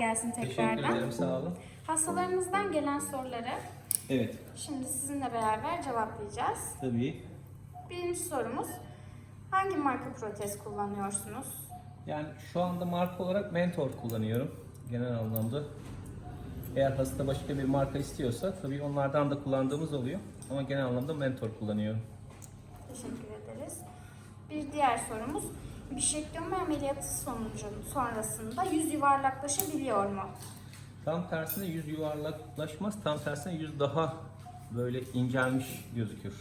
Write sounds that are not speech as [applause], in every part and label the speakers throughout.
Speaker 1: gelsin
Speaker 2: Teşekkür
Speaker 1: tekrardan.
Speaker 2: ederim, sağ olun.
Speaker 1: Hastalarımızdan gelen soruları
Speaker 2: Evet,
Speaker 1: şimdi sizinle beraber cevaplayacağız.
Speaker 2: tabii.
Speaker 1: Birinci sorumuz, hangi marka protez kullanıyorsunuz?
Speaker 2: Yani şu anda marka olarak Mentor kullanıyorum genel anlamda. Eğer hasta başka bir marka istiyorsa tabii onlardan da kullandığımız oluyor. Ama genel anlamda Mentor kullanıyorum.
Speaker 1: Teşekkür ederiz. Bir diğer sorumuz, bişektomi ameliyatı sonucu sonrasında yüz yuvarlaklaşabiliyor mu?
Speaker 2: Tam tersine yüz yuvarlaklaşmaz, tam tersine yüz daha böyle incelmiş gözükür.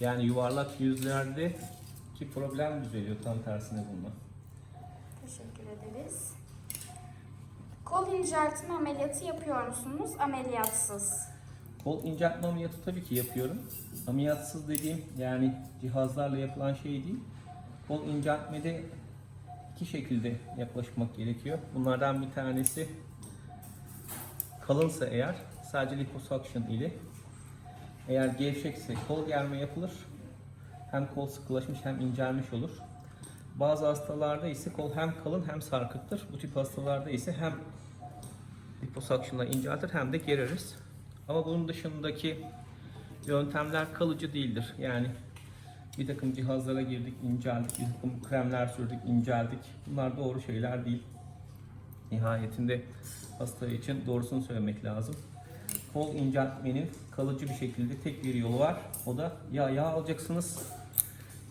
Speaker 2: Yani yuvarlak yüzlerde ki problem düzeliyor tam tersine bununla.
Speaker 1: Teşekkür ederiz. Kol inceltme ameliyatı yapıyor musunuz? Ameliyatsız.
Speaker 2: Kol inceltme ameliyatı tabii ki yapıyorum. Ameliyatsız dediğim yani cihazlarla yapılan şey değil. Kol inceltmede iki şekilde yaklaşmak gerekiyor. Bunlardan bir tanesi kalınsa eğer sadece liposuction ile eğer gevşekse kol germe yapılır. Hem kol sıkılaşmış hem incelmiş olur. Bazı hastalarda ise kol hem kalın hem sarkıktır. Bu tip hastalarda ise hem liposuction'la inceltir hem de gereriz. Ama bunun dışındaki yöntemler kalıcı değildir. Yani bir takım cihazlara girdik, inceldik, bir takım kremler sürdük, inceldik. Bunlar doğru şeyler değil. Nihayetinde hasta için doğrusunu söylemek lazım. Kol inceltmenin kalıcı bir şekilde tek bir yolu var. O da ya yağ alacaksınız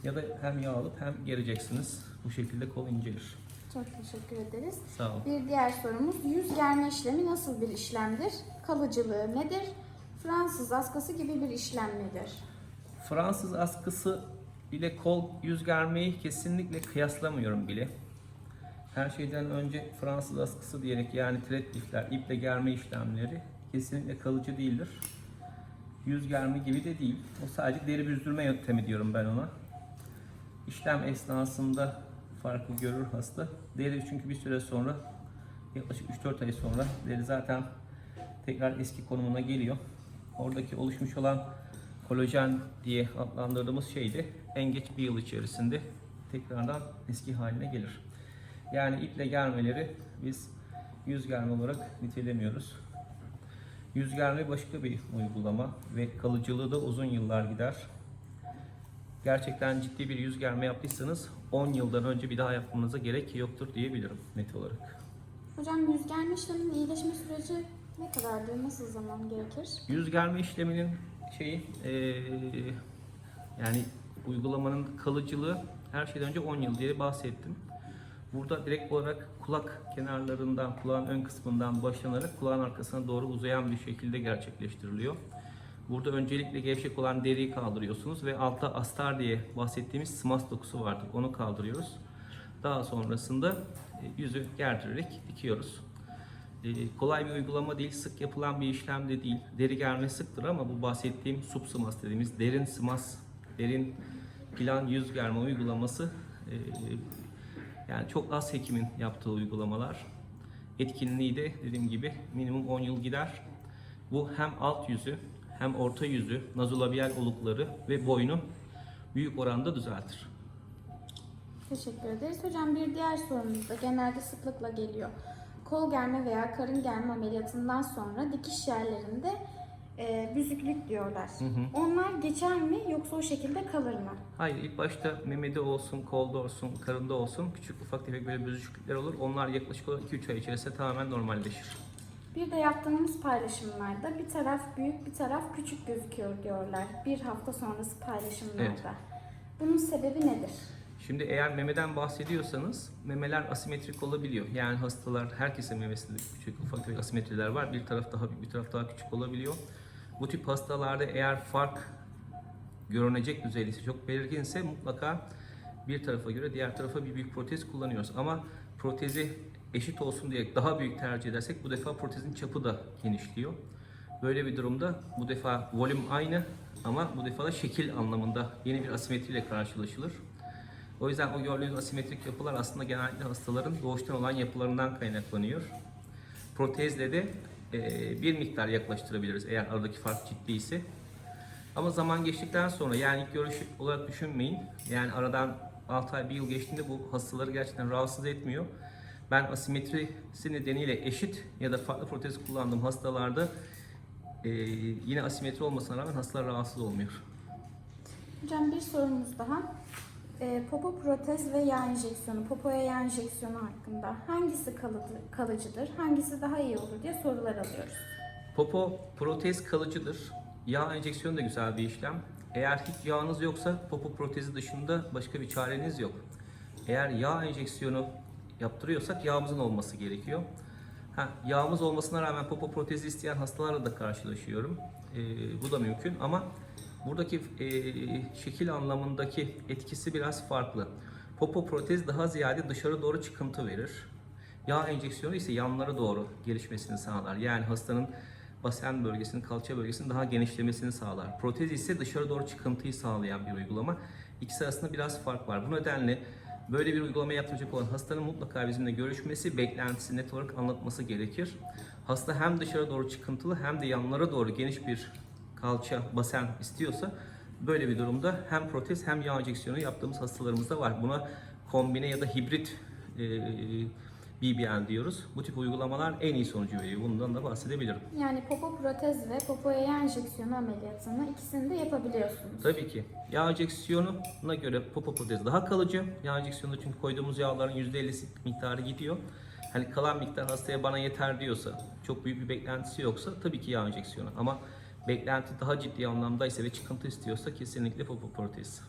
Speaker 2: ya da hem yağ alıp hem gereceksiniz. Bu şekilde kol incelir.
Speaker 1: Çok teşekkür ederiz.
Speaker 2: Sağ olun.
Speaker 1: Bir diğer sorumuz, yüz germe işlemi nasıl bir işlemdir? Kalıcılığı nedir? Fransız askısı gibi bir işlem midir?
Speaker 2: Fransız askısı ile kol yüz germeyi kesinlikle kıyaslamıyorum bile. Her şeyden önce Fransız askısı diyerek yani thread lifler, iple germe işlemleri kesinlikle kalıcı değildir. Yüz germe gibi de değil. O sadece deri büzdürme yöntemi diyorum ben ona. İşlem esnasında farkı görür hasta. Deri çünkü bir süre sonra yaklaşık 3-4 ay sonra deri zaten tekrar eski konumuna geliyor. Oradaki oluşmuş olan kolajen diye adlandırdığımız şey de en geç bir yıl içerisinde tekrardan eski haline gelir. Yani iple germeleri biz yüz germe olarak nitelemiyoruz. Yüz germe başka bir uygulama ve kalıcılığı da uzun yıllar gider. Gerçekten ciddi bir yüz germe yaptıysanız 10 yıldan önce bir daha yapmanıza gerek yoktur diyebilirim net olarak.
Speaker 1: Hocam yüz germe işleminin iyileşme süreci ne kadardır? Nasıl zaman gerekir?
Speaker 2: Yüz germe işleminin şeyi eee, yani uygulamanın kalıcılığı her şeyden önce 10 yıl diye bahsettim. Burada direkt olarak kulak kenarlarından, kulağın ön kısmından başlanarak kulağın arkasına doğru uzayan bir şekilde gerçekleştiriliyor. Burada öncelikle gevşek olan deriyi kaldırıyorsunuz ve altta astar diye bahsettiğimiz smas dokusu vardır. Onu kaldırıyoruz. Daha sonrasında e, yüzü gerdirerek dikiyoruz. E, kolay bir uygulama değil, sık yapılan bir işlem de değil. Deri germe sıktır ama bu bahsettiğim subsmas dediğimiz derin smas, derin plan yüz germe uygulaması e, yani çok az hekimin yaptığı uygulamalar. Etkinliği de dediğim gibi minimum 10 yıl gider. Bu hem alt yüzü hem orta yüzü, nazolabiyal olukları ve boynu büyük oranda düzeltir.
Speaker 1: Teşekkür ederiz. Hocam bir diğer sorumuz da genelde sıklıkla geliyor. Kol germe veya karın germe ameliyatından sonra dikiş yerlerinde e, büzüklük diyorlar.
Speaker 2: Hı hı.
Speaker 1: Onlar geçer mi yoksa o şekilde kalır mı?
Speaker 2: Hayır ilk başta memede olsun, kolda olsun, karında olsun küçük ufak tefek böyle büzüşükler olur. Onlar yaklaşık olarak 2-3 ay içerisinde tamamen normalleşir.
Speaker 1: Bir de yaptığımız paylaşımlarda bir taraf büyük bir taraf küçük gözüküyor diyorlar. Bir hafta sonrası paylaşımlarda.
Speaker 2: Evet.
Speaker 1: Bunun sebebi nedir?
Speaker 2: Şimdi eğer memeden bahsediyorsanız memeler asimetrik olabiliyor. Yani hastalar herkesin memesinde küçük ufak tefek asimetriler var. Bir taraf daha büyük, bir taraf daha küçük olabiliyor. Bu tip hastalarda eğer fark görünecek düzeyde çok belirginse mutlaka bir tarafa göre diğer tarafa bir büyük protez kullanıyoruz. Ama protezi eşit olsun diye daha büyük tercih edersek bu defa protezin çapı da genişliyor. Böyle bir durumda bu defa volüm aynı ama bu defa da şekil anlamında yeni bir asimetriyle karşılaşılır. O yüzden o gördüğünüz asimetrik yapılar aslında genellikle hastaların doğuştan olan yapılarından kaynaklanıyor. Protezle de e, bir miktar yaklaştırabiliriz eğer aradaki fark ciddi ise. Ama zaman geçtikten sonra yani ilk görüş olarak düşünmeyin. Yani aradan 6 ay, 1 yıl geçtiğinde bu hastaları gerçekten rahatsız etmiyor. Ben asimetrisi nedeniyle eşit ya da farklı protez kullandığım hastalarda e, yine asimetri olmasına rağmen hastalar rahatsız olmuyor.
Speaker 1: Hocam bir sorumuz daha. Ee, popo protez ve yağ enjeksiyonu, popoya yağ enjeksiyonu hakkında hangisi kalıcı, kalıcıdır, hangisi daha iyi olur diye sorular alıyoruz.
Speaker 2: Popo protez kalıcıdır. Yağ enjeksiyonu da güzel bir işlem. Eğer hiç yağınız yoksa popo protezi dışında başka bir çareniz yok. Eğer yağ enjeksiyonu yaptırıyorsak yağımızın olması gerekiyor. Ha, yağımız olmasına rağmen popo protezi isteyen hastalarla da karşılaşıyorum. Ee, bu da mümkün ama buradaki e, şekil anlamındaki etkisi biraz farklı. Popo protez daha ziyade dışarı doğru çıkıntı verir. Yağ enjeksiyonu ise yanlara doğru gelişmesini sağlar. Yani hastanın basen bölgesinin, kalça bölgesinin daha genişlemesini sağlar. Protez ise dışarı doğru çıkıntıyı sağlayan bir uygulama. İkisi arasında biraz fark var. Bu nedenle böyle bir uygulama yaptıracak olan hastanın mutlaka bizimle görüşmesi, beklentisi net olarak anlatması gerekir. Hasta hem dışarı doğru çıkıntılı hem de yanlara doğru geniş bir kalça, basen istiyorsa böyle bir durumda hem protez hem yağ enjeksiyonu yaptığımız hastalarımız da var. Buna kombine ya da hibrit e, BBL diyoruz. Bu tip uygulamalar en iyi sonucu veriyor. Bundan da bahsedebilirim.
Speaker 1: Yani popo protez ve popoya yağ enjeksiyonu ameliyatını ikisini de yapabiliyorsunuz.
Speaker 2: Tabii ki. Yağ enjeksiyonuna göre popo protezi daha kalıcı. Yağ enjeksiyonunda çünkü koyduğumuz yağların %50'si miktarı gidiyor. Hani kalan miktar hastaya bana yeter diyorsa, çok büyük bir beklentisi yoksa tabii ki yağ enjeksiyonu. Ama beklenti daha ciddi anlamdaysa ve çıkıntı istiyorsa kesinlikle popo protezi.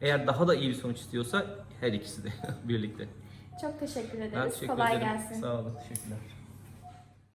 Speaker 2: Eğer daha da iyi bir sonuç istiyorsa her ikisi de [laughs] birlikte.
Speaker 1: Çok teşekkür ederiz.
Speaker 2: Ben teşekkür
Speaker 1: Kolay
Speaker 2: ederim.
Speaker 1: gelsin.
Speaker 2: Sağ olun. Teşekkürler.